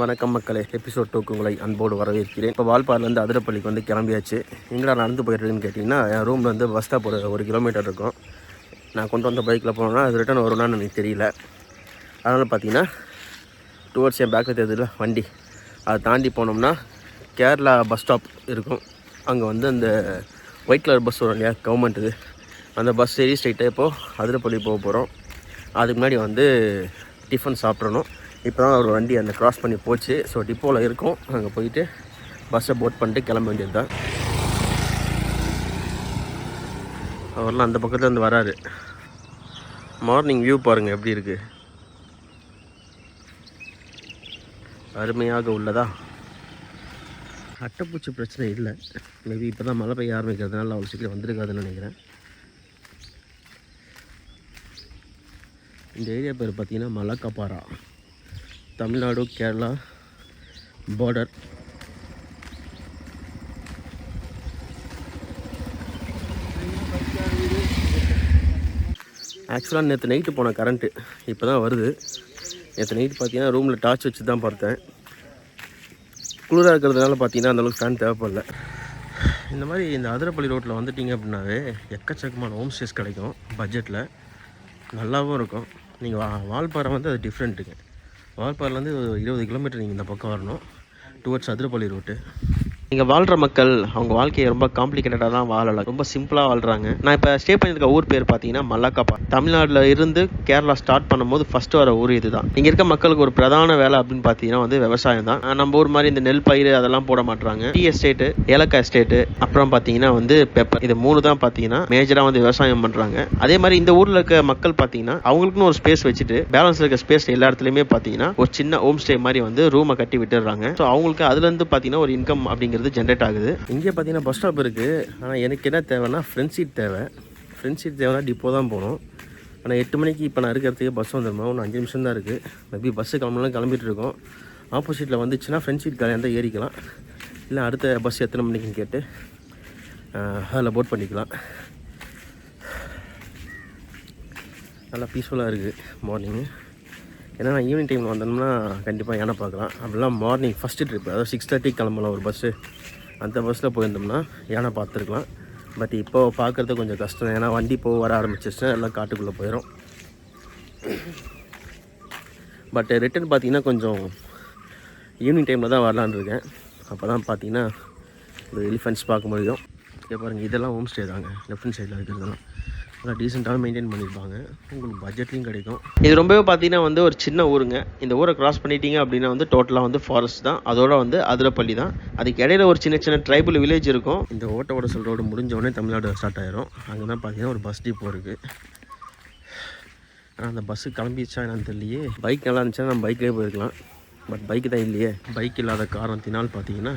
வணக்கம் மக்களே. எபிசோட் டூக்கு உங்களை அன்போடு வரவேற்கிறேன். இப்போ வால்பாறைலேருந்து அதிரப்பள்ளிக்கு வந்து கிளம்பியாச்சு. எங்கடா நடந்து போயிட்டுருக்குன்னு கேட்டிங்கன்னா என் ரூமில் வந்து பஸ் ஸ்டாப் ஒரு ஒரு கிலோமீட்டர் இருக்கும். நான் கொண்டு வந்த பைக்கில் போனோன்னா அது ரிட்டன் வரும்னான்னு எனக்கு தெரியல. அதனால் பார்த்தீங்கன்னா டுவர்ட்ஸ் என் பேக்கில் தெரியுதுல வண்டி. அதை தாண்டி போனோம்னா கேரளா பஸ் ஸ்டாப் இருக்கும். அங்கே வந்து அந்த ஒயிட் கலர் பஸ் வரும் இல்லையா கவர்மெண்ட் இது. அந்த பஸ் ஏறி ஸ்ட்ரைட்டாக இப்போது அதிரப்பள்ளி போக போகிறோம் அதுக்கு முன்னாடி வந்து டிஃபன் சாப்பிட்றணும் இப்போ தான் ஒரு வண்டி அந்த க்ராஸ் பண்ணி போச்சு. ஸோ டிப்போவில் இருக்கும். அங்கே போயிட்டு பஸ்ஸை போட் பண்ணிட்டு கிளம்ப வேண்டியது தான் அவர்லாம் அந்த பக்கத்தில் இருந்து வராரு. மார்னிங் வியூ பாருங்கள் எப்படி இருக்குது அருமையாக உள்ளதா? அட்டைப்பூச்சி பிரச்சனை இல்லை. மேபி இப்போ தான் மழை பெய்ய ஆரம்பிக்கிறதுனால அவ்வளோ சீக்கிரம் வந்திருக்காதுன்னு நினைக்கிறேன். இந்த ஏரியா பேர் பார்த்தீங்கன்னா மலக்கப்பாரா தமிழ்நாடு கேரளா பார்டர் ஆக்சுவலாக நேற்று நைட்டு போன கரண்ட்டு இப்போ தான் வருது. நேற்று நைட்டு பார்த்தீங்கன்னா ரூமில் டார்ச் வச்சு தான் பார்த்தேன். குளிராக இருக்கிறதுனால பார்த்தீங்கன்னா அந்தளவுக்கு ஃபேன் தேவைப்படல. இந்த மாதிரி இந்த அதிரப்பள்ளி ரோட்டில் வந்துட்டீங்க அப்படின்னாவே எக்கச்சக்கமான ஹோம் ஸ்டேஸ் கிடைக்கும். பட்ஜெட்டில் நல்லாவும் இருக்கும். நீங்கள் வா வால்பாறை வந்து அது டிஃப்ரெண்ட்டுங்க வால்பாறைலேருந்து ஒரு இருபது கிலோமீட்டர் நீங்கள் இந்த பக்கம் வரணும். டுவர்ட்ஸ் அதிரப்பள்ளி ரோட்டு இங்கே வாழ்கிற மக்கள் அவங்க வாழ்க்கையை ரொம்ப காம்ப்ளிகேட்டடாக தான் வாழலை. ரொம்ப சிம்பிளாக வாழ்கிறாங்க நான் இப்போ ஸ்டே பண்ணியிருக்க ஊர் பேர் பார்த்தீங்கன்னா மல்லாக்காப்பா. தமிழ்நாட்டில் இருந்து கேரளா ஸ்டார்ட் பண்ணும்போது ஃபஸ்ட்டு வர ஊர் இதுதான். இங்கே இருக்க மக்களுக்கு ஒரு பிரதான வேலை அப்படின்னு பார்த்தீங்கன்னா வந்து விவசாயம் தான். நம்ம ஊர் மாதிரி இந்த நெல் பயிர் அதெல்லாம் போட மாட்டாங்க டீ எஸ்டேட்டு ஏலக்காய் எஸ்டேட்டு அப்புறம் பார்த்தீங்கன்னா வந்து பெப்பர் இது மூணு தான் பார்த்தீங்கன்னா மேஜராக வந்து விவசாயம் பண்ணுறாங்க அதே மாதிரி இந்த ஊரில் இருக்க மக்கள் பார்த்தீங்கன்னா அவங்களுக்குன்னு ஒரு ஸ்பேஸ் வச்சுட்டு பேலன்ஸ் இருக்க ஸ்பேஸ் எல்லா இடத்துலையுமே பார்த்தீங்கன்னா ஒரு சின்ன ஹோம் ஸ்டே மாதிரி வந்து ரூமை கட்டி விட்டுடுறாங்க ஸோ அவங்களுக்கு அதுலேருந்து பார்த்தீங்கன்னா ஒரு இன்கம் அப்படிங்கிற அப்படிங்கிறது ஜென்ரேட் ஆகுது. இங்கே பார்த்தீங்கன்னா பஸ் ஸ்டாப் இருக்குது ஆனால் எனக்கு என்ன தேவைன்னா ஃப்ரண்ட் சீட் தேவை. ஃப்ரண்ட் சீட் தேவைன்னா டிப்போ தான் போகணும். ஆனால் எட்டு மணிக்கு இப்போ நான் இருக்கிறதுக்கு பஸ் வந்துடுமா ஒன்று அஞ்சு நிமிஷம் தான் இருக்குது மேபி பஸ்ஸு கிளம்பலாம் கிளம்பிட்டு இருக்கோம். ஆப்போசிட்டில் வந்துச்சுன்னா ஃப்ரண்ட் சீட் காலியாக ஏறிக்கலாம். இல்லை அடுத்த பஸ் எத்தனை மணிக்குன்னு கேட்டு அதில் போட் பண்ணிக்கலாம். நல்லா பீஸ்ஃபுல்லாக இருக்குது மார்னிங்கு ஏன்னா நான் ஈவினிங் டைமில் வந்தோம்னா கண்டிப்பாக யானை பார்க்கலாம். அப்படிலாம் மார்னிங் ஃபஸ்ட்டு ட்ரிப் அதாவது சிக்ஸ் தேர்ட்டி கிளம்பலாம் ஒரு பஸ்ஸு அந்த பஸ்ஸில் போயிருந்தோம்னா யானை பார்த்துருக்கலாம். பட் இப்போ பார்க்குறது கொஞ்சம் கஷ்டம். ஏன்னா வண்டி போக வர ஆரம்பிச்சிச்சுன்னா எல்லாம் காட்டுக்குள்ளே போயிடும் பட் ரிட்டன் பார்த்திங்கன்னா கொஞ்சம் ஈவினிங் டைமில் தான் வரலான்னு இருக்கேன். அப்போ தான் பார்த்தீங்கன்னா இந்த எலிஃபென்ட்ஸ் பார்க்க முடியும். இங்கே பாருங்கள் இதெல்லாம் ஹோம் ஸ்டே தாங்க. லெஃப்ட் சைடில் இருக்கிறதெல்லாம் நல்லா டீசெண்டாக மெயின்டைன் பண்ணியிருப்பாங்க. உங்களுக்கு பட்ஜெட்லையும் கிடைக்கும். இது ரொம்பவே பார்த்தீங்கன்னா வந்து ஒரு சின்ன ஊருங்க. இந்த ஊரை கிராஸ் பண்ணிட்டீங்க அப்படின்னா வந்து டோட்டலாக வந்து ஃபாரஸ்ட் தான். அதோட வந்து அதிரப்பள்ளி தான். அதுக்கு இடையில ஒரு சின்ன சின்ன ட்ரைபல் வில்லேஜ் இருக்கும். இந்த ஓட்ட ஓடசல் ரோடு முடிஞ்ச உடனே தமிழ்நாடு ஸ்டார்ட் ஆயிரும். அங்கே தான் பார்த்தீங்கன்னா ஒரு பஸ் டிப்போ இருக்குது ஆனால் அந்த பஸ்ஸு கிளம்பிடுச்சா என்னன்னு தெரியலையே. பைக் நல்லா இருந்துச்சுன்னா நம்ம பைக்லேயே போயிருக்கலாம். பட் பைக்கு தான் இல்லையே. பைக் இல்லாத காரணத்தினால் பார்த்தீங்கன்னா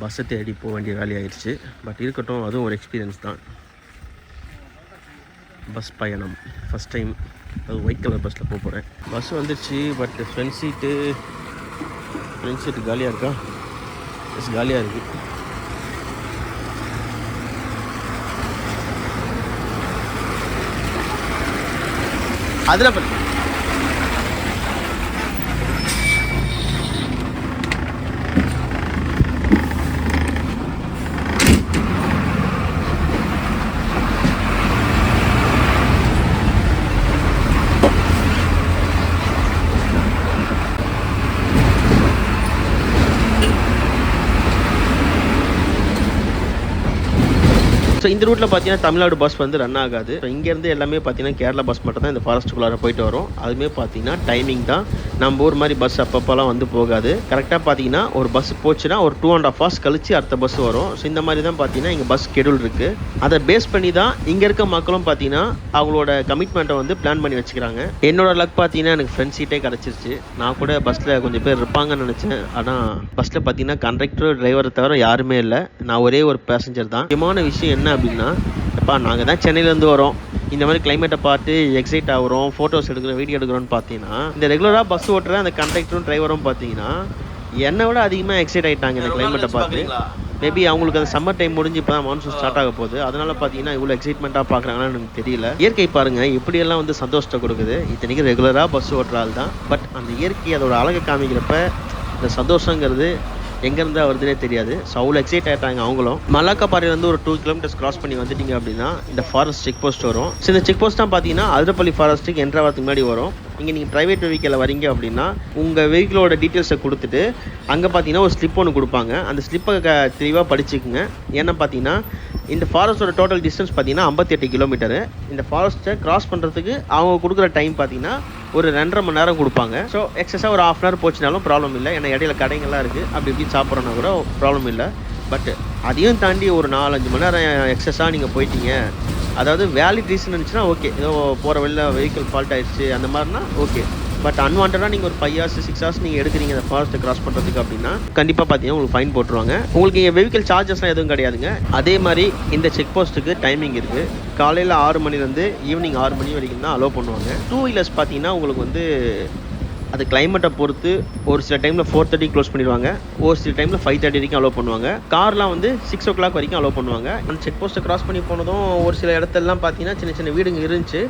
பஸ்ஸை தேடி போக வேண்டிய வேலையாயிடுச்சு பட் இருக்கட்டும் அதுவும் ஒரு எக்ஸ்பீரியன்ஸ் தான். பஸ் பயணம். ஃபஸ்ட் டைம் அது ஒயிட் கலர் பஸ்ஸில் போக போகிறேன் பஸ் வந்துடுச்சு but front seat front seat காலியாக இருக்கா? பஸ் காலியாக இருக்குது அதில் ஸோ இந்த ரூட்டில் பார்த்தீங்கன்னா தமிழ்நாடு பஸ் வந்து ரன் ஆகாது. இங்கேருந்து எல்லாமே பார்த்தீங்கன்னா கேரளா பஸ் மட்டும் தான் இந்த ஃபாரஸ்ட்டுக்குள்ளார போயிட்டு வரும். அதுவுமே பார்த்தீங்கன்னா டைமிங் தான். நம்ம ஊர் மாதிரி பஸ் அப்பப்போலாம் வந்து போகாது. கரெக்டாக பார்த்தீங்கன்னா ஒரு பஸ் போச்சுன்னா ஒரு டூ அண்ட் ஆஃப் ஹவர்ஸ் கழிச்சு அடுத்த பஸ் வரும். ஸோ இந்த மாதிரி தான் பார்த்தீங்கன்னா இங்கே பஸ் ஷெடியூல் இருக்குது அதை பேஸ் பண்ணி தான் இங்கே இருக்க மக்களும் பார்த்தீங்கன்னா அவங்களோட கமிட்மெண்ட்டை வந்து பிளான் பண்ணி வச்சுக்கிறாங்க. என்னோட லக் பார்த்தீங்கன்னா எனக்கு ஃப்ரெண்ட் சீட்டே கிடச்சிருச்சு. நான் கூட பஸ்ஸில் கொஞ்சம் பேர் இருப்பாங்கன்னு நினச்சேன். ஆனால் பஸ்ஸில் பார்த்தீங்கன்னா கண்டக்டர் டிரைவரை தவிர யாருமே இல்லை. நான் ஒரே ஒரு பேசஞ்சர் தான். முக்கியமான விஷயம் என்ன அப்படின்னு எப்பா நாங்கள் தான் சென்னையிலேருந்து வரோம். இந்த மாதிரி கிளைமேட்டை பார்த்து எக்ஸைட் ஆகுறோம் ஃபோட்டோஸ் எடுக்கிறோம் வீடியோ எடுக்கிறோம்னு பார்த்தீங்கன்னா இந்த ரெகுலராக பஸ் ஓட்டுற அந்த கண்டக்டரும் டிரைவரும் பார்த்தீங்கன்னா என்னை விட அதிகமாக எக்ஸைட் ஆகிட்டாங்க இந்த கிளைமேட்டை பார்த்து. மேபி அவங்களுக்கு அந்த சம்மர் டைம் முடிஞ்சு இப்போ தான் மான்சூன் ஸ்டார்ட் ஆக போகுது. அதனால பார்த்தீங்கன்னா இவ்வளோ எக்ஸைட்மெண்ட்டாக பார்க்குறாங்கன்னு எனக்கு தெரியல. இயற்கை பாருங்க எப்படியெல்லாம் வந்து சந்தோஷத்தை கொடுக்குது. இத்தனைக்கு ரெகுலராக பஸ் ஓட்டுற ஆள் தான். பட் அந்த இயற்கை அதோட அழகை காமிக்கிறப்ப இந்த சந்தோஷங்கிறது எங்கேருந்து வருதுனே தெரியாது. ஸோ அவ்வளோ எக்ஸைட் ஆகிட்டாங்க அவங்களும். மலாக்காப்பாறையிலேருந்து ஒரு டூ கிலோமீட்டர்ஸ் கிராஸ் பண்ணி வந்துட்டீங்க அப்படின்னா இந்த ஃபாரஸ்ட் செக் போஸ்ட் வரும். ஸோ இந்த செக் போஸ்ட் தான் பார்த்தீங்கன்னா அதிரப்பள்ளி ஃபாரஸ்ட்டுக்கு என்ட்ரு முன்னாடி வரும். இங்கே நீங்கள் ப்ரைவேட் வெஹிக்கிளில் வரீங்க அப்படின்னா உங்கள் வெஹிக்கிளோட டீட்டெயில்ஸை கொடுத்துட்டு அங்கே பார்த்தீங்கன்னா ஒரு ஸ்லிப் ஒன்று கொடுப்பாங்க. அந்த ஸ்லிப்பை க தெளிவாக படிச்சுக்குங்க. ஏன்னா பார்த்தீங்கன்னா இந்த ஃபாரஸ்ட்டோட டோட்டல் டிஸ்டன்ஸ் பார்த்தீங்கன்னா ஐம்பத்தெட்டு கிலோமீட்டரு இந்த ஃபாரஸ்ட்டை கிராஸ் பண்ணுறதுக்கு அவங்க கொடுக்குற டைம் பார்த்தீங்கன்னா ஒரு ரெண்டரை மணி நேரம் கொடுப்பாங்க. ஸோ எக்ஸஸாக ஒரு ஆஃப் அன் ஹவர் போச்சுனாலும் ப்ராப்ளம் இல்லை. ஏன்னா இடையில கடைங்கள்லாம் இருக்குது அப்படி இப்படி சாப்பிட்றோன்னா கூட ப்ராப்ளம் இல்லை. பட் அதையும் தாண்டி ஒரு நாலஞ்சு மணி நேரம் எக்ஸஸாக நீங்கள் போயிட்டீங்க. அதாவது வேலிட் ரீசன் இருந்துச்சுன்னா ஓகே ஏதோ போகிற வெளில வெஹிக்கிள் ஃபால்ட் ஆயிடுச்சு. அந்த மாதிரினா ஓகே பட் அன்வான்டாக நீங்கள் ஒரு ஃபைவ் ஹவர்ஸ் சிக்ஸ் ஹவர்ஸ் நீங்கள் எடுக்கிறீங்க அந்த ஃபாரஸ்ட்டை கிராஸ் பண்ணுறதுக்கு அப்படின்னா கண்டிப்பாக பார்த்தீங்கன்னா உங்களுக்கு ஃபைன் போட்டுருவாங்க. உங்களுக்கு இங்கே வெஹிக்கல் சார்ஜஸ்லாம் எதுவும் கிடையாதுங்க. அதே மாதிரி இந்த செக் போஸ்ட்டுக்கு டைமிங் இருக்குது காலையில் ஆறு மணிலேருந்து ஈவினிங் ஆறு மணி வரைக்கும் தான் அலோவ் பண்ணுவாங்க. டூ வீலர்ஸ் பார்த்தீங்கன்னா உங்களுக்கு வந்து அது கிளைமேட்டை பொறுத்து ஒரு சில டைமில் ஃபோர் தேர்ட்டி க்ளோஸ் பண்ணிடுவாங்க. ஒரு சில டைமில் ஃபைவ் தேர்ட்டி வரைக்கும் அலோவ் பண்ணுவாங்க. கார்லாம் வந்து சிக்ஸ் ஓ கிளாக் வரைக்கும் அலோவ் பண்ணுவாங்க. அந்த செக் போஸ்ட்டை கிராஸ் பண்ணி போனதும் ஒரு சில இடத்துலலாம் பார்த்தீங்கன்னா சின்ன சின்ன வீடுங்க இருந்துச்சு.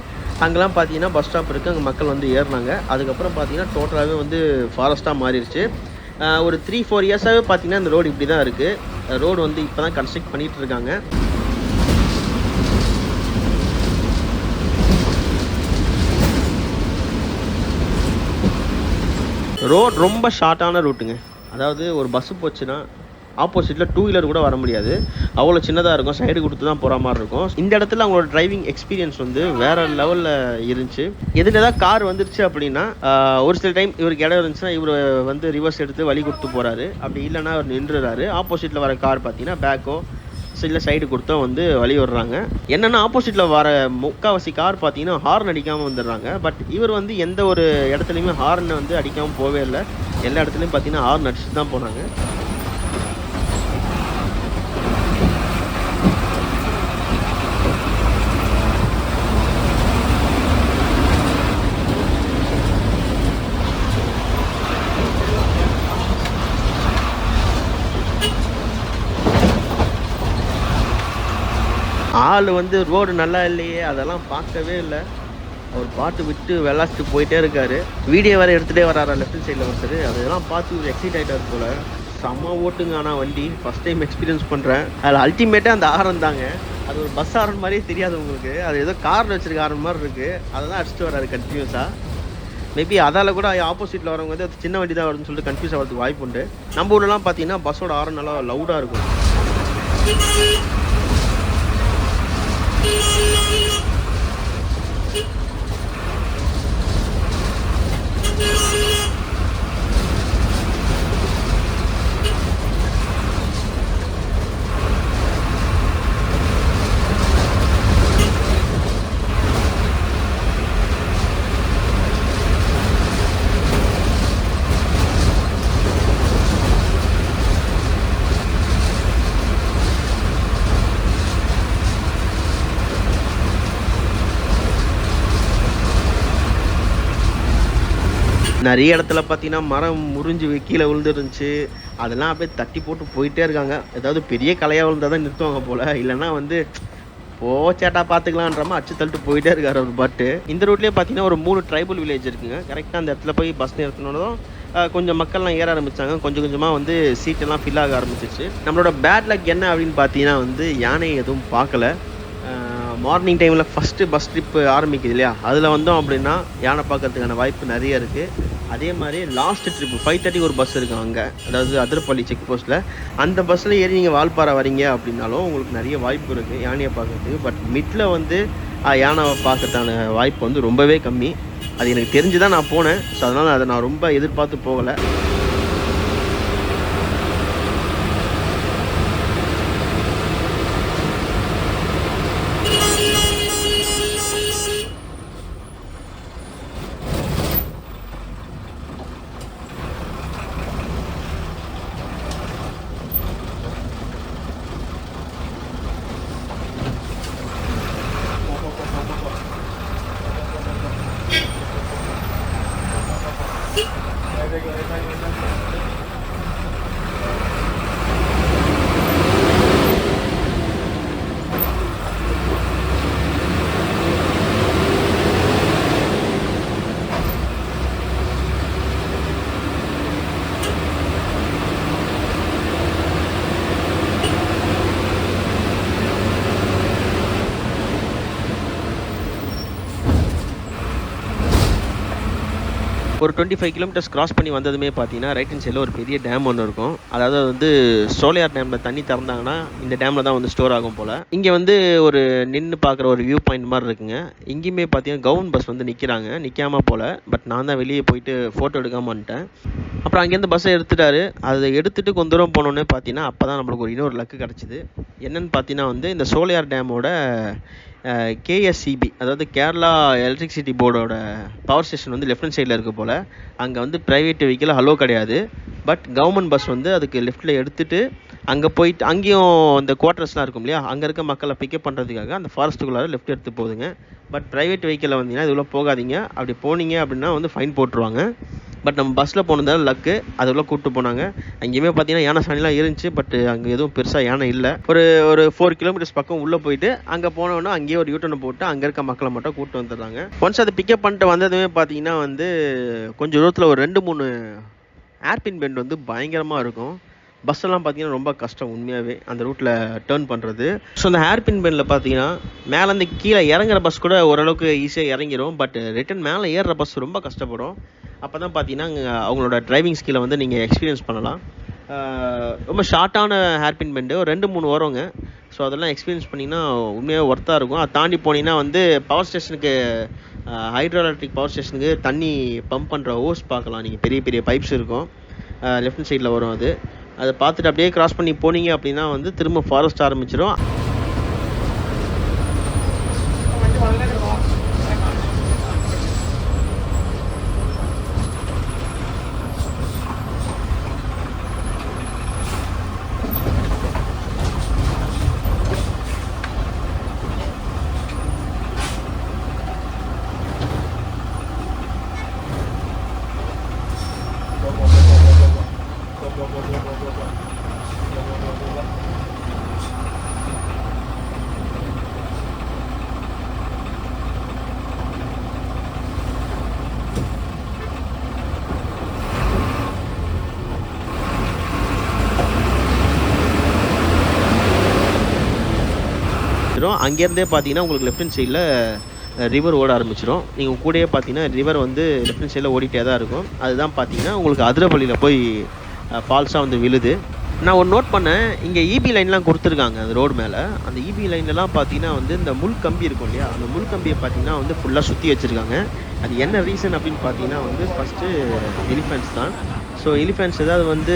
அங்கெல்லாம் பார்த்தீங்கன்னா பஸ் ஸ்டாப் இருக்குது அங்கே மக்கள் வந்து ஏறினாங்க. அதுக்கப்புறம் பார்த்தீங்கன்னா டோட்டலாகவே வந்து ஃபாரஸ்ட்டாக மாறிடுச்சு. ஒரு த்ரீ ஃபோர் இயர்ஸாகவே பார்த்தீங்கன்னா இந்த ரோடு இப்படி தான் இருக்குது ரோடு வந்து இப்போ தான் கன்ஸ்ட்ரக்ட் பண்ணிகிட்டு இருக்காங்க. ரோட் ரொம்ப ஷார்ட்டான ரூட்டுங்க அதாவது ஒரு பஸ்ஸு போச்சுன்னா ஆப்போசிட்டில் டூ வீலர் கூட வர முடியாது. அவ்வளோ சின்னதாக இருக்கும். சைடு கொடுத்து தான் போகிற மாதிரி இருக்கும். இந்த இடத்துல அவங்களோட டிரைவிங் எக்ஸ்பீரியன்ஸ் வந்து வேற லெவலில் இருந்துச்சு. எதில் ஏதாவது கார் வந்துருச்சு அப்படின்னா ஒரு சில டைம் இவருக்கு இடம் இருந்துச்சுன்னா இவர் வந்து ரிவர்ஸ் எடுத்து வழி கொடுத்து போகிறாரு அப்படி இல்லைன்னா அவர் நின்றுறாரு. ஆப்போசிட்டில் வர கார் பார்த்தீங்கன்னா பேக்கோ சைடில் சைடு கொடுத்தோம் வந்து வழி விடுறாங்க. என்னென்னா ஆப்போசிட்டில் வர முக்காவாசி கார் பார்த்தீங்கன்னா ஹார்ன் அடிக்காமல் வந்துடுறாங்க. பட் இவர் வந்து எந்த ஒரு இடத்துலையுமே ஹார்னை வந்து அடிக்காமல் போவே இல்லை. எல்லா இடத்துலையும் பார்த்தீங்கன்னா ஹார்ன் அடிச்சுட்டு தான் போனாங்க. ஆள் வந்து ரோடு நல்லா இல்லையே அதெல்லாம் பார்க்கவே இல்லை. அவர் பாட்டு விட்டு விளாசிட்டு போயிட்டே இருக்காரு. வீடியோ வேறு எடுத்துகிட்டே வராரு லெஃப்ட் சைடில் ஒருத்தர். அதெல்லாம் பார்த்து ஒரு எக்ஸைட் ஆகிட்டார் போல். செம்ம ஓட்டுங்க ஆனால் வண்டி. ஃபஸ்ட் டைம் எக்ஸ்பீரியன்ஸ் பண்ணுறேன் அதில் அல்டிமேட்டாக அந்த ஆரம் தாங்க. அது ஒரு பஸ் ஆரன் மாதிரியே தெரியாது உங்களுக்கு. அது ஏதோ காரில் வச்சிருக்க ஆரன் மாதிரி இருக்குது அதை தான் அடிச்சுட்டு வராரு கண்டினியூஸாக மேபி அதால் கூட ஆப்போசிட்டில் வரவங்க வந்து அது சின்ன வண்டி தான் வருதுன்னு சொல்லிட்டு கன்ஃபியூஸ் ஆகிறதுக்கு வாய்ப்பு உண்டு. நம்ம ஊர்லலாம் பார்த்தீங்கன்னா பஸ்ஸோட ஆரம் நல்லா லவுடாக இருக்கும். no, you. நிறைய இடத்துல பார்த்தீங்கன்னா மரம் முறிஞ்சு கீழே விழுந்துருந்துச்சு. அதெல்லாம் அப்படியே தட்டி போட்டு போயிட்டே இருக்காங்க. ஏதாவது பெரிய கலையாக விழுந்தால் தான் நிறுத்துவாங்க போல். இல்லைன்னா வந்து போச்சேட்டா சேட்டா அச்சு தள்ளிட்டு போயிட்டே இருக்காரு ஒரு பாட்டு. இந்த ரூட்லேயே பார்த்தீங்கன்னா ஒரு மூணு ட்ரைபல் வில்லேஜ் இருக்குங்க. கரெக்டாக அந்த இடத்துல போய் பஸ் நிறுத்தினதும் கொஞ்சம் மக்கள்லாம் ஏற ஆரம்பித்தாங்க கொஞ்சம் கொஞ்சமாக வந்து சீட்டெல்லாம் ஃபில் ஆக ஆரம்பிச்சிச்சு. நம்மளோட பேட் லக் என்ன அப்படின்னு பார்த்தீங்கன்னா வந்து யானை எதுவும் பார்க்கல மார்னிங் டைமில் ஃபஸ்ட்டு பஸ் ட்ரிப்பு ஆரம்பிக்குது இல்லையா? அதில் வந்தோம் அப்படின்னா யானை பார்க்கறதுக்கான வாய்ப்பு நிறைய இருக்குது அதே மாதிரி லாஸ்ட் ட்ரிப்பு ஃபைவ் தேர்ட்டி ஒரு பஸ் இருக்குது அங்கே. அதாவது அதிரப்பள்ளி செக் போஸ்ட்டில் அந்த பஸ்ஸில் ஏறி நீங்கள் வால்பாறை வரீங்க அப்படின்னாலும் உங்களுக்கு நிறைய வாய்ப்பு இருக்குது யானையை பார்க்கறதுக்கு. பட் மிட்டில் வந்து யானை பார்க்கறதான வாய்ப்பு வந்து ரொம்பவே கம்மி. அது எனக்கு தெரிஞ்சு தான் நான் போனேன். ஸோ அதனால் அதை நான் ரொம்ப எதிர்பார்த்து போகலை. ஒரு டுவெண்ட்டி ஃபைவ் கிலோமீட்டர்ஸ் கிராஸ் பண்ணி வந்ததுமே பார்த்தீங்கன்னா ரைட் ஹேண்ட் சைடில் ஒரு பெரிய டேம் ஒன்று இருக்கும். அதாவது வந்து சோலையார் டேமில் தண்ணி திறந்தாங்கன்னா இந்த டேமில் தான் வந்து ஸ்டோர் ஆகும் போல். இங்கே வந்து ஒரு நின்று பார்க்குற ஒரு வியூ பாயிண்ட் மாதிரி இருக்குங்க. இங்கேயுமே பார்த்தீங்கன்னா கவுன் பஸ் வந்து நிற்கிறாங்க நிற்காம போல். பட் நான் தான் வெளியே போயிட்டு ஃபோட்டோ எடுக்காமல் வந்துட்டேன். அப்புறம் அங்கேருந்து பஸ்ஸை எடுத்துட்டாரு. அதை எடுத்துட்டு கொஞ்ச தூரம் போனோன்னே பார்த்தீங்கன்னா அப்போ தான் நம்மளுக்கு ஒரு இன்னொரு லக்கு கிடச்சிது. என்னென்னு பார்த்தீங்கன்னா வந்து இந்த சோலையார் டேமோட கேஎஸ்சிபி அதாவது கேரளா எலக்ட்ரிசிட்டி போர்டோட பவர் ஸ்டேஷன் வந்து லெஃப்ட் ஹேண்ட் சைடில் இருக்க போல். அங்கே வந்து ப்ரைவேட் வெஹிக்கிள் அலோ கிடையாது. பட் கவர்மெண்ட் பஸ் வந்து அதுக்கு லெஃப்ட்டில் எடுத்துட்டு அங்கே போயிட்டு அங்கேயும் இந்த குவார்ட்டர்ஸ்லாம் இருக்கும் இல்லையா? அங்கே இருக்க மக்களை பிக்கப் பண்ணுறதுக்காக அந்த ஃபாரஸ்ட்டுக்குள்ளார லெஃப்ட் எடுத்து போகுதுங்க. பட் ப்ரைவேட் வெஹிக்கிளில் வந்தீங்கன்னா இதுக்குள்ளே போகாதீங்க. அப்படி போனீங்க அப்படின்னா வந்து ஃபைன் போட்டுருவாங்க. பட் நம்ம பஸ்ஸில் போனதால லக்கு அதுக்குள்ளே கூப்பிட்டு போனாங்க. அங்கேயுமே பார்த்தீங்கன்னா யானை சாணிலாம் இருந்துச்சு. பட் அங்கே எதுவும் பெருசாக யானை இல்லை. ஒரு ஒரு ஃபோர் கிலோமீட்டர்ஸ் பக்கம் உள்ளே போயிட்டு அங்கே போனோன்னா அங்கேயே ஒரு யூட்டர்னை போட்டு அங்கே இருக்க மக்களை மட்டும் கூப்பிட்டு வந்துடுறாங்க. ஒன்ஸ் அதை பிக்கப் பண்ணிட்டு வந்ததுமே பார்த்தீங்கன்னா வந்து கொஞ்சம் தூரத்தில் ஒரு ரெண்டு மூணு ஏர்பின் பெண்ட் வந்து பயங்கரமாக இருக்கும். பஸ் எல்லாம் பார்த்தீங்கன்னா ரொம்ப கஷ்டம் உண்மையாகவே அந்த ரூட்டில் டேர்ன் பண்ணுறது ஸோ அந்த ஹேர்பின் பெண்டில் பார்த்தீங்கன்னா மேலேருந்து கீழே இறங்குற பஸ் கூட ஓரளவுக்கு ஈஸியாக இறங்கிரும். பட் ரிட்டன் மேலே ஏறுற பஸ் ரொம்ப கஷ்டப்படும். அப்போ தான் பார்த்தீங்கன்னா அவங்களோட டிரைவிங் ஸ்கில்லை வந்து நீங்கள் எக்ஸ்பீரியன்ஸ் பண்ணலாம். ரொம்ப ஷார்ட்டான ஹேர்பின் பெண்டு ஒரு ரெண்டு மூணு வருங்க. ஸோ அதெல்லாம் எக்ஸ்பீரியன்ஸ் பண்ணிங்கன்னா உண்மையாக ஒர்த்தாக இருக்கும். அதை தாண்டி போனீங்கன்னா வந்து பவர் ஸ்டேஷனுக்கு ஹைட்ரோ எலக்ட்ரிக் பவர் ஸ்டேஷனுக்கு தண்ணி பம்ப் பண்ணுற ஹோஸ் பார்க்கலாம். நீங்கள் பெரிய பெரிய பைப்ஸ் இருக்கும். லெஃப்ட் சைடில் வரும் அது. அதை பார்த்துட்டு அப்படியே கிராஸ் பண்ணி போனீங்க அப்படின்னா வந்து திரும்ப ஃபாரஸ்ட் ஆரம்பிச்சிடும் அங்கேருந்தே பார்த்தீங்கன்னா உங்களுக்கு லெஃப்ட் சைடில் ரிவர் ஓட ஆரம்பிச்சிடும் நீங்கள் கூடயே பார்த்தீங்கன்னா ரிவர் வந்து லெஃப்ட் சைடில் ஓடிட்டே தான் இருக்கும். அதுதான் பார்த்தீங்கன்னா உங்களுக்கு அதிரப்பள்ளியில் போய் ஃபால்ஸாக வந்து விழுது. நான் ஒரு நோட் பண்ணேன். இங்கே இபி லைன்லாம் கொடுத்துருக்காங்க அந்த ரோடு மேலே. அந்த இபி லைன்லலாம் பார்த்தீங்கன்னா வந்து இந்த முள் கம்பி இருக்கும் இல்லையா? அந்த முள் கம்பியை பார்த்தீங்கன்னா வந்து ஃபுல்லாக சுற்றி வச்சுருக்காங்க. அது என்ன ரீசன் அப்படின்னு பார்த்தீங்கன்னா வந்து ஃபஸ்ட்டு எலிஃபென்ட்ஸ் தான். ஸோ எலிஃபென்ட்ஸ் ஏதாவது வந்து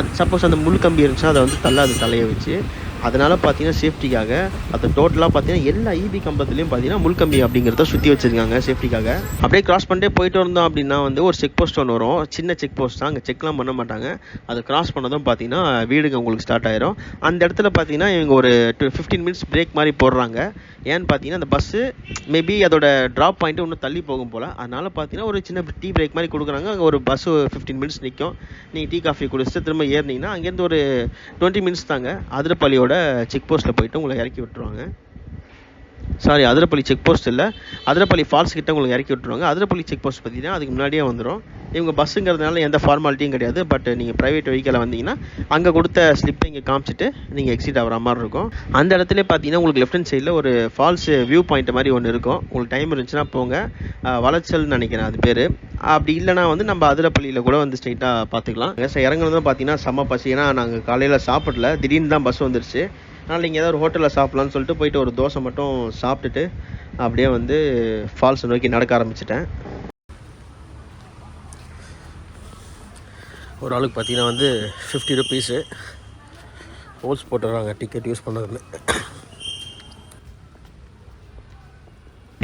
அது சப்போஸ் அந்த முள் கம்பி இருந்துச்சுன்னா அதை வந்து தள்ளாது தலையை வச்சு. அதனால் பார்த்தீங்கன்னா சேஃப்டிக்காக அது டோட்டலாக பார்த்தீங்கன்னா எல்லா இபி கம்பத்துலேயும் பார்த்தீங்கன்னா முள்கம்பி அப்படிங்கிறத சுற்றி வச்சுருக்காங்க சேஃப்டிக்காக அப்படியே கிராஸ் பண்ணிட்டே போயிட்டு இருந்தோம் அப்படின்னா வந்து ஒரு செக் போஸ்ட் ஒன்று வரும். சின்ன செக் போஸ்ட் தான். அங்கே செக்லாம் பண்ண மாட்டாங்க. அதை கிராஸ் பண்ணதும் பார்த்தீங்கன்னா வீடுங்க உங்களுக்கு ஸ்டார்ட் ஆயிரும். அந்த இடத்துல பார்த்தீங்கன்னா இவங்க ஒரு ஃபிஃப்டீன் மினிட்ஸ் பிரேக் மாதிரி போடுறாங்க. ஏன்னு பார்த்தீங்கன்னா அந்த பஸ்ஸு மேபி அதோட ட்ராப் பாயிண்ட்டு இன்னும் தள்ளி போகும் போல். அதனால் பார்த்தீங்கன்னா ஒரு சின்ன டீ பிரேக் மாதிரி கொடுக்குறாங்க. அங்கே ஒரு பஸ்ஸு ஃபிஃப்டீன் மினிட்ஸ் நிற்கும் நீங்கள் டீ காஃபி குடிச்சிட்டு திரும்ப ஏறினீங்கன்னா அங்கேருந்து ஒரு டுவெண்ட்டி மினிட்ஸ் தாங்க. அதிரப்பள்ளியோட செக் போஸ்ட்டில் போயிட்டு உங்களை இறக்கி விட்டுருவாங்க. சாரி அதிரப்பள்ளி செக் போஸ்ட் இல்லை. அதிரப்பள்ளி ஃபால்ஸ் கிட்ட உங்களுக்கு இறக்கி விட்டுருவாங்க. அதிரப்பள்ளி செக் போஸ்ட் பார்த்தீங்கன்னா அதுக்கு முன்னாடியே வந்துடும் இவங்க பஸ்ஸுங்கிறதுனால எந்த ஃபார்மாலிட்டியும் கிடையாது. பட் நீங்கள் ப்ரைவேட் வெஹிக்கிளில் வந்தீங்கன்னா அங்கே கொடுத்த ஸ்லிப்பை இங்கே காமிச்சிட்டு நீங்கள் எக்ஸிட் ஆகிற மாதிரி இருக்கும். அந்த இடத்துல பார்த்தீங்கன்னா உங்களுக்கு லெஃப்ட் ஹேண்ட் சைடில் ஒரு ஃபால்ஸ் வியூ பாயிண்ட் மாதிரி ஒன்று இருக்கும். உங்களுக்கு டைம் இருந்துச்சுன்னா போங்க. அஹ் வளைச்சல்னு நினைக்கிறேன் அது பேர். அப்படி இல்லைனா வந்து நம்ம அதிரப்பள்ளியில் கூட வந்து ஸ்ட்ரைட்டாக பார்த்துக்கலாம். இறங்குனதும் பார்த்தீங்கன்னா செம்ம பசி. ஏன்னா நாங்கள் காலையில் சாப்பிடல. திடீர்னு தான் பஸ் வந்துருச்சு. அதனால் நீங்கள் ஏதாவது ஒரு ஹோட்டலில் சாப்பிட்லான்னு சொல்லிட்டு போயிட்டு ஒரு தோசை மட்டும் சாப்பிட்டுட்டு அப்படியே வந்து ஃபால்ஸை நோக்கி நடக்க ஆரம்பிச்சிட்டேன். ஒரு ஆளுக்கு பார்த்தீங்கன்னா வந்து ஃபிஃப்டி ருபீஸு ஹோல்ஸ் போட்டுடுறாங்க. டிக்கெட் யூஸ் பண்ணதுன்னு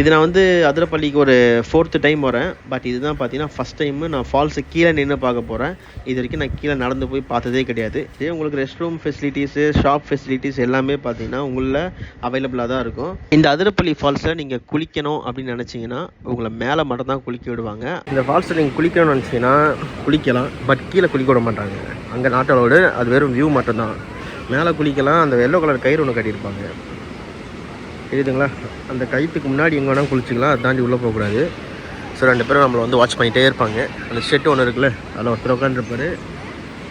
இது நான் வந்து அதிரப்பள்ளிக்கு ஒரு ஃபோர்த்து டைம் வரேன் பட் இதுதான் பார்த்தீங்கன்னா ஃபஸ்ட் டைமு நான் ஃபால்ஸு கீழே நின்று பார்க்க போகிறேன் இது வரைக்கும் நான் கீழே நடந்து போய் பார்த்ததே கிடையாது. இதே உங்களுக்கு rest room facilities shop facilities எல்லாமே பார்த்தீங்கன்னா உங்களில் அவைலபிளாக தான் இருக்கும். இந்த அதிரப்பள்ளி ஃபால்ஸில் நீங்கள் குளிக்கணும் அப்படின்னு நினச்சிங்கன்னா உங்களை மேலே மட்டும் தான் குளிக்க விடுவாங்க. இந்த ஃபால்ஸில் நீங்கள் குளிக்கணும்னு நினச்சிங்கன்னா குளிக்கலாம். பட் கீழே குளிக்க விட மாட்டாங்க. அங்கே நாட்டோட அது வெறும் வியூ மட்டும்தான். மேலே குளிக்கலாம். அந்த எல்லோ கலர் கயிறு ஒன்று கட்டியிருப்பாங்க. எழுதுங்களா அந்த கயிற்றுக்கு முன்னாடி எங்கே வேணால் குளிச்சிக்கலாம் அதை தாண்டி உள்ளே போகக்கூடாது ஸோ ரெண்டு பேரும் நம்மளை வந்து வாட்ச் பண்ணிகிட்டே இருப்பாங்க. அந்த ஷெட் ஒன்று இருக்குல்ல அதில் ஒருத்தர் உட்காந்துருப்பார்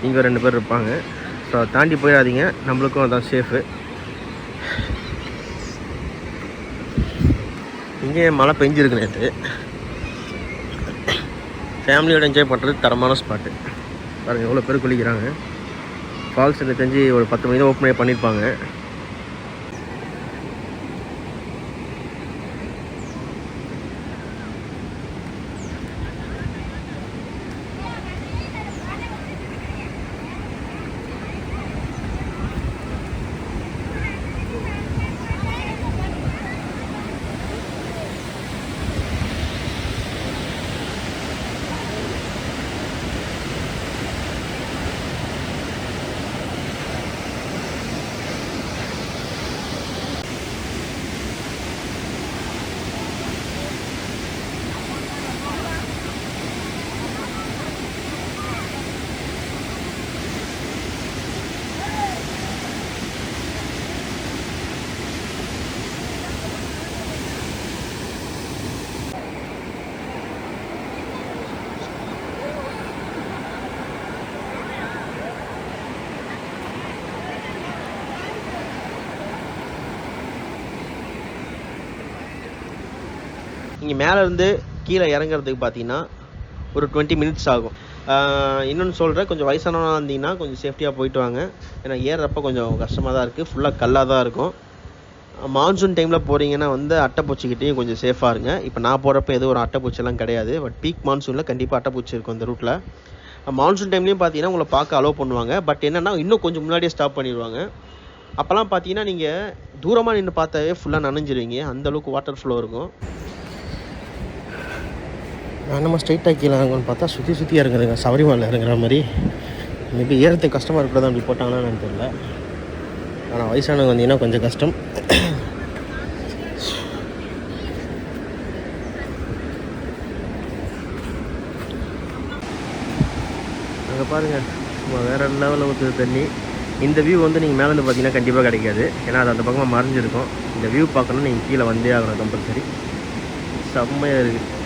இங்கே ரெண்டு பேர் இருப்பாங்க. ஸோ அதை தாண்டி போயிடாதீங்க. நம்மளுக்கும் அதான் சேஃபு இங்கே மழை பெஞ்சிருக்கு நேற்று ஃபேமிலியோட என்ஜாய் பண்ணுறது தரமான ஸ்பாட்டு பாருங்கள் எவ்வளோ பேர் குளிக்கிறாங்க. ஃபால்ஸ் எனக்கு தெரிஞ்சு ஒரு பத்து மணி தான் ஓப்பனே பண்ணியிருப்பாங்க. இங்கே மேலேருந்து கீழே இறங்குறதுக்கு பார்த்தீங்கன்னா ஒரு டுவெண்ட்டி மினிட்ஸ் ஆகும். இன்னொன்று சொல்கிறேன் கொஞ்சம் வயசானவனாக இருந்தீங்கன்னா கொஞ்சம் சேஃப்டியாக போயிட்டு வாங்க. ஏன்னா ஏறுறப்ப கொஞ்சம் கஷ்டமாக தான் இருக்குது ஃபுல்லாக கல்லாக தான் இருக்கும். மான்சூன் டைமில் போகிறீங்கன்னா வந்து அட்டைப்பூச்சிக்கிட்டேயும் கொஞ்சம் சேஃபாக இருங்க. இப்போ நான் போகிறப்ப எதுவும் ஒரு அட்டைப்பூச்சிலாம் கிடையாது பட் பீக் மான்சூனில் கண்டிப்பாக அட்டைப்பூச்சி இருக்கும் இந்த ரூட்டில் மான்சூன் டைம்லேயும் பார்த்தீங்கன்னா உங்களை பார்க்க அலோவ் பண்ணுவாங்க பட் என்னென்னா இன்னும் கொஞ்சம் முன்னாடியே ஸ்டாப் பண்ணிடுவாங்க. அப்போல்லாம் பார்த்தீங்கன்னா நீங்கள் தூரமாக நின்று பார்த்தாவே ஃபுல்லாக நனைஞ்சிருவீங்க அந்தளவுக்கு வாட்டர் ஃப்ளோ இருக்கும். நான் நம்ம ஸ்ட்ரைட்டாக கீழே இறங்கணும்னு பார்த்தா சுற்றி சுற்றி இறங்குதுங்க. சபரிமலை இறங்குற மாதிரி. மேபி ஏறத்துக்கு கஷ்டமாக இருக்கிறதா அப்படி போட்டாங்கன்னா எனக்கு தெரியல. ஆனால் வயசானவங்க வந்தீங்கன்னா கொஞ்சம் கஷ்டம். அங்கே பாருங்கள் நம்ம வேறு லெவலில் ஊற்றுது தண்ணி. இந்த வியூ வந்து நீங்கள் மேலேருந்து பார்த்தீங்கன்னா கண்டிப்பாக கிடைக்காது. ஏன்னா அது அந்த பக்கமாக மறைஞ்சிருக்கும். இந்த வியூ பார்க்கணும்னு நீங்கள் கீழே வந்தே ஆகணும் கம்பல்சரி செம்மையாக இருக்குது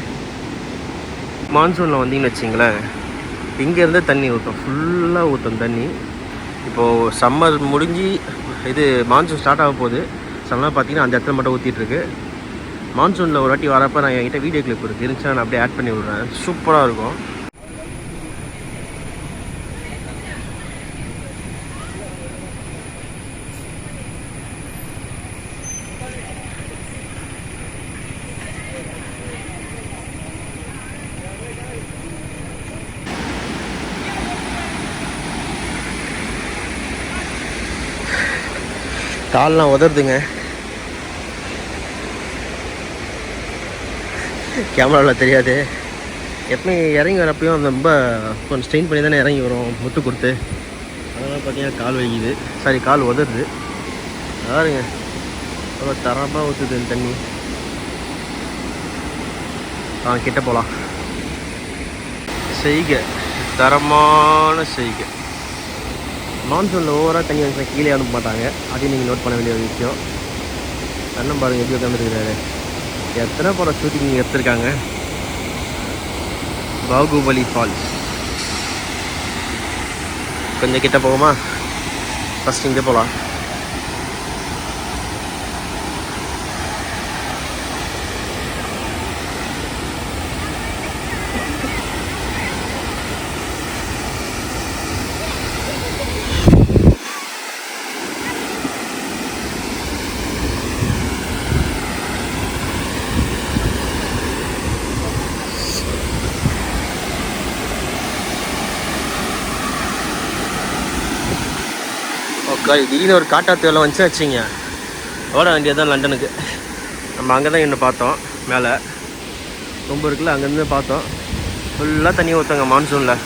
மான்சூனில் வந்தீங்கன்னு வச்சிங்களேன் இங்கேருந்து தண்ணி ஊற்றும் ஃபுல்லாக ஊற்றும் தண்ணி. இப்போது சம்மர் முடிஞ்சு இது மான்சூன் ஸ்டார்ட் ஆக போகுது. சம்மர் பார்த்தீங்கன்னா அந்த இடத்துல மட்டும் ஊற்றிட்டுருக்கு மான்சூனில் ஒரு வாட்டி வரப்போ நான் என்கிட்ட வீடியோ கிளிப் இருக்குது இருந்துச்சுன்னா நான் அப்படியே ஆட் பண்ணி விட்றேன். சூப்பராக இருக்கும். கால்லாம் உதறுதுங்க. கேமராவில் தெரியாது. எப்பவுமே இறங்கி வரப்பையும் அந்த ரொம்ப கொஞ்சம் ஸ்ட்ரெயின் பண்ணி தானே இறங்கி வரும் முட்டு கொடுத்து. அதெல்லாம் பார்த்தீங்கன்னா கால் வலிக்குது. சாரி கால் உதறுது. பாருங்க. அவ்வளோ தரமாக ஊற்றுது இந்த தண்ணி. ஆ கிட்ட போகலாம் செய்கை. தரமான செய்கை. மான்சூனில் ஓவராக தண்ணி வந்து கீழே அனுப்ப மாட்டாங்க அதையும் நீங்கள் நோட் பண்ண வேண்டிய ஒரு விஷயம். அண்ணன் பாருங்கள் எப்படி உட்காந்துருக்கிறாரு எத்தனை படம் ஷூட்டிங் எடுத்திருக்காங்க? பாகுபலி ஃபால்ஸ் கொஞ்சம் கிட்ட போகுமா ஃபஸ்ட் இங்கே போகலாம் சாரி திடீர்னு ஒரு காட்டாத்து வெள்ளம் வந்துச்சு வச்சிங்க ஓட வேண்டியதான் லண்டனுக்கு. நம்ம அங்கே தான் இன்னும் பார்த்தோம் மேலே. ரொம்ப இருக்குல்ல அங்கேருந்து பார்த்தோம். ஃபுல்லாக தண்ணி ஊற்றுங்க மான்சூனில்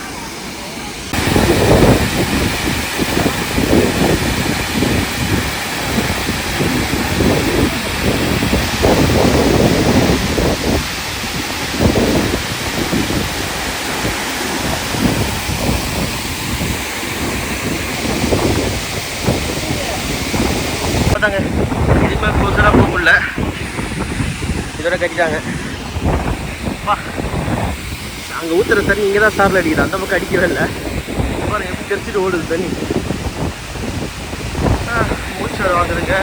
கட்டிட்டாங்க இதுமே க்ளோஸராக போக முடியல. இதோட கட்டிட்டாங்க அங்கே ஊற்றுற தண்ணி இங்கே தான் சாரில் அடிக்குது. அந்த பக்கம் அடிக்கவே இல்லை. பாருங்க எப்படி தெரிச்சுட்டு ஓடுது தண்ணி. ஆ, மூச்சு வர வாங்குதுங்க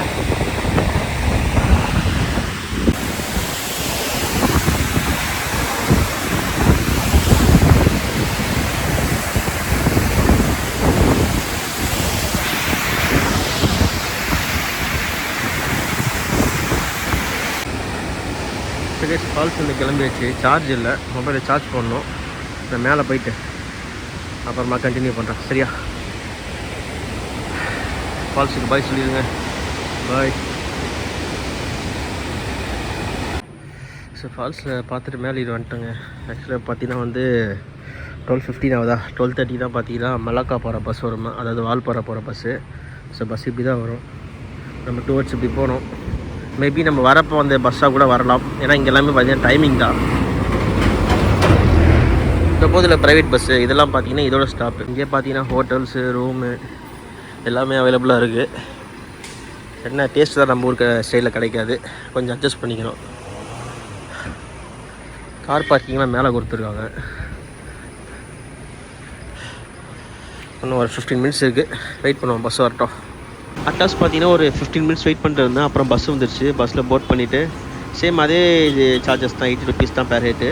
ஃபால்ஸ் வந்து கிளம்பியாச்சு. சார்ஜ் இல்லை. மொபைலில் சார்ஜ் பண்ணணும் நான் மேலே போயிட்டு அப்புறமா கண்டினியூ பண்ணுறேன் சரியா? ஃபால்ஸுக்கு பாய் சொல்லிடுங்க பாய் ஸோ ஃபால்ஸில் பார்த்துட்டு மேலே இது வந்துட்டோங்க. ஆக்சுவலாக பார்த்தீங்கன்னா வந்து டுவெல் ஃபிஃப்டின் ஆகுதா? டுவெல் தேர்ட்டி தான் பார்த்தீங்கன்னா மலாக்கா போகிற பஸ் வருமா? அதாவது வால்பாறை போகிற பஸ்ஸு ஸோ பஸ் இப்படி தான் வரும். நம்ம டுவர்ட்ஸ் இப்படி போகணும். மேபி நம்ம வரப்போ அந்த பஸ்ஸாக கூட வரலாம். ஏன்னா இங்கே எல்லாமே பார்த்தீங்கன்னா டைமிங் தான். இந்த போதில் ப்ரைவேட் பஸ்ஸு இதெல்லாம் பார்த்தீங்கன்னா இதோட ஸ்டாப்பு இங்கே பார்த்தீங்கன்னா ஹோட்டல்ஸு ரூமு எல்லாமே அவைலபிளாக இருக்குது என்ன டேஸ்ட் தான் நம்ம ஊருக்கு ஸ்டைலில் கிடைக்காது. கொஞ்சம் அட்ஜஸ்ட் பண்ணிக்கணும். கார் பார்க்கிங்லாம் மேலே கொடுத்துருக்காங்க. இன்னும் ஒரு ஃபிஃப்டீன் மினிட்ஸ் இருக்குது வெயிட் பண்ணுவோம் பஸ் வரட்டும். அட்டாஸ் பார்த்தீங்கன்னா ஒரு ஃபிஃப்டீன் மினிட்ஸ் வெயிட் பண்ணிட்டு இருந்தேன். அப்புறம் பஸ் வந்துருச்சு. பஸ்ஸில் போட் பண்ணிவிட்டு சேம் அதே இது சார்ஜஸ் தான் எயிட்டி ருபீஸ் தான் பேர் ரேட்டு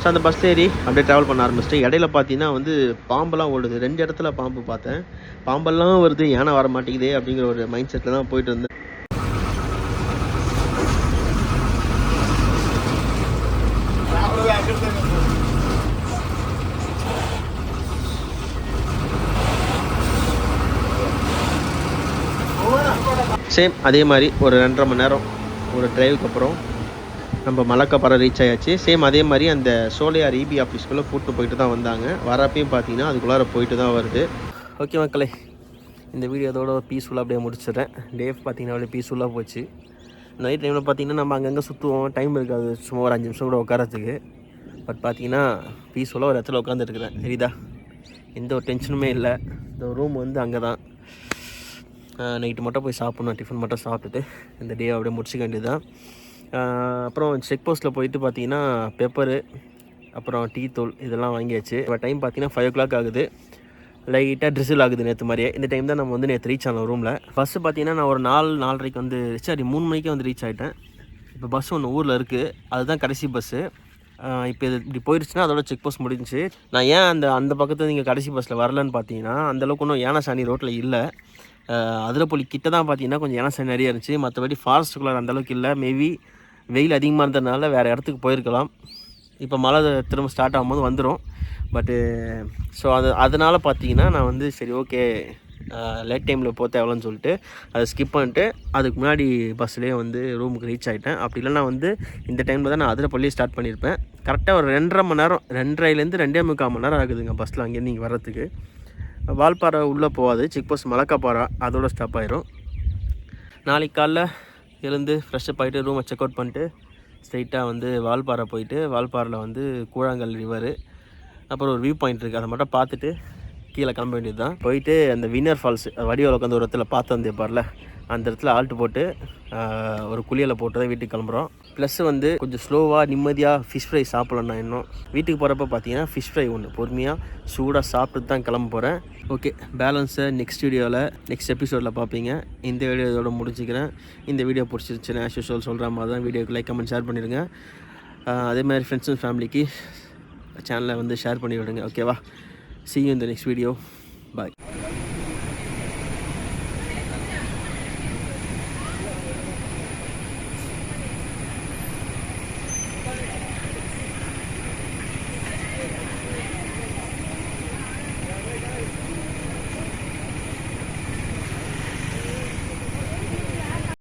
ஸோ அந்த பஸ்ஸில் ஏறி அப்படியே ட்ராவல் பண்ண ஆரம்பிச்சிட்டேன். இடையில பார்த்தீங்கன்னா வந்து பாம்பெல்லாம் ஓடுது. ரெண்டு இடத்துல பாம்பு பார்த்தேன். பாம்பெல்லாம் வருது. ஏன்னா வர மாட்டேங்குதே அப்படிங்கிற ஒரு மைண்ட் செட்டில் தான் போயிட்டு இருந்தேன். சேம் அதே மாதிரி ஒரு ரெண்டரை மணி நேரம் ஒரு டிரைவுக்கு அப்புறம் நம்ம மலக்கப்பாறை ரீச் ஆயாச்சு. சேம் அதே மாதிரி அந்த சோலையார் இபி ஆஃபீஸ்க்குள்ளே கூப்பிட்டு போயிட்டு தான் வந்தாங்க. வரப்பையும் பார்த்தீங்கன்னா அதுக்குள்ளார போயிட்டு தான் வருது. ஓகே மக்களே இந்த வீடியோ அதோட பீஸ்ஃபுல்லாக அப்படியே முடிச்சிடுறேன். டே பார்த்தீங்கன்னா அப்படியே பீஸ்ஃபுல்லாக போச்சு. நைட் டைமில் பார்த்தீங்கன்னா நம்ம அங்கங்கே சுற்றுவோம் டைம் இருக்காது. சும்மா ஒரு அஞ்சு நிமிஷம் கூட உட்காரத்துக்கு பட் பார்த்தீங்கன்னா பீஸ்ஃபுல்லாக ஒரு இடத்துல உட்காந்துருக்குறேன் சரிதா எந்த ஒரு டென்ஷனுமே இல்லை. இந்த ரூம் வந்து அங்கே தான் நைட்டு மட்டும் போய் சாப்பிட்ணும் டிஃபன் மட்டும் சாப்பிட்டுட்டு இந்த டே அப்படியே முடிச்சுக்க வேண்டியது தான் அப்புறம் செக் போஸ்ட்டில் போயிட்டு பார்த்தீங்கன்னா பெப்பரு அப்புறம் டீ தூள் இதெல்லாம் வாங்கியாச்சு. இப்போ டைம் பார்த்தீங்கன்னா ஃபைவ் ஓ கிளாக் ஆகுது லைட்டாக ட்ரிசில் ஆகுது நேற்று மாதிரியே. இந்த டைம் தான் நம்ம வந்து நேற்று ரீச் ஆனோம் ரூமில் பஸ்ஸு பார்த்தீங்கன்னா நான் ஒரு நாலு நாலரைக்கு வந்து சாரி மூணு மணிக்கே வந்து ரீச் ஆகிட்டேன் இப்போ பஸ் ஒன்று ஊரில் இருக்குது அதுதான் கடைசி பஸ்ஸு இப்போ இது இப்படி போயிடுச்சுன்னா அதோட செக் போஸ்ட் முடிஞ்சு நான் ஏன் அந்த அந்த பக்கத்தில் நீங்கள் கடைசி பஸ்ஸில் வரலன்னு பார்த்தீங்கன்னா அந்தளவுக்கு ஒன்றும் யானசாணி ரோட்டில் இல்லை. அதிரப்பள்ளி கிட்ட தான் பார்த்தீங்கன்னா கொஞ்சம் இனசை நிறைய இருந்துச்சு. மற்றபடி ஃபாரஸ்ட்டுக்குள்ளே அந்தளவுக்கு இல்லை. மேபி வெயில் அதிகமாக இருந்ததுனால வேறு இடத்துக்கு போயிருக்கலாம். இப்போ மழை திரும்ப ஸ்டார்ட் ஆகும்போது வந்துடும் பட்டு ஸோ அது அதனால் பார்த்தீங்கன்னா நான் வந்து சரி ஓகே லேட் டைமில் போக தேவையில்லன்னு சொல்லிட்டு அதை ஸ்கிப் பண்ணிட்டு அதுக்கு முன்னாடி பஸ்லேயே வந்து ரூமுக்கு ரீச் ஆகிட்டேன் அப்படி இல்லைனா வந்து இந்த டைமில் தான் நான் அதிரப்பள்ளி ஸ்டார்ட் பண்ணியிருப்பேன். கரெக்டாக ஒரு ரெண்டரை மணி நேரம் ரெண்டரைலேருந்து ரெண்டே முக்கால் மணி நேரம் ஆகுதுங்க பஸ்ஸில் அங்கேருந்து நீங்கள் வர்றதுக்கு. வால்பாறை உள்ளே போகாது செக் போஸ்ட் மலக்காப்பாறை அதோட ஸ்டாப் ஆயிரும். நாளைக்கு காலைல எழுந்து ஃப்ரெஷ்ஷப் ஆகிட்டு ரூமை செக் அவுட் பண்ணிட்டு ஸ்ட்ரைட்டாக வந்து வால்பாறை போயிட்டு வால்பாறையில் வந்து கூழாங்கல் ரிவரு அப்புறம் ஒரு வியூ பாயிண்ட் இருக்குது அதை மட்டும் பார்த்துட்டு கீழே கிளம்ப வேண்டியது தான் போயிட்டு அந்த வின்னர் ஃபால்ஸ் வடிவில் உட்காந்து ஒரு இடத்துல பார்த்து வந்தே அந்த இடத்துல ஆல்ட்டு போட்டு ஒரு குளியலை போட்டு தான் வீட்டுக்கு கிளம்புறோம். ப்ளஸ் வந்து கொஞ்சம் ஸ்லோவாக நிம்மதியாக ஃபிஷ் ஃப்ரை சாப்பிட்லண்ணா இன்னும். வீட்டுக்கு போகிறப்ப பார்த்தீங்கன்னா ஃபிஷ் ஃப்ரை ஒன்று பொறுமையாக சூடாக சாப்பிட்டு தான் கிளம்ப போகிறேன் ஓகே பேலன்ஸை நெக்ஸ்ட் வீடியோவில் நெக்ஸ்ட் எபிசோடில் பார்ப்பீங்க இந்த வீடியோ இதோட முடிச்சுக்கிறேன். இந்த வீடியோ பிடிச்சிருச்சுன்னு ஆஸ் யூஸ்வல் சொல்கிற மாதிரி தான் வீடியோக்கு லைக் கமெண்ட் ஷேர் பண்ணிடுங்க. அதே மாதிரி ஃப்ரெண்ட்ஸ் அண்ட் ஃபேமிலிக்கு சேனலை வந்து ஷேர் பண்ணி விடுங்க ஓகேவா சி இந்த நெக்ஸ்ட் வீடியோ பாய்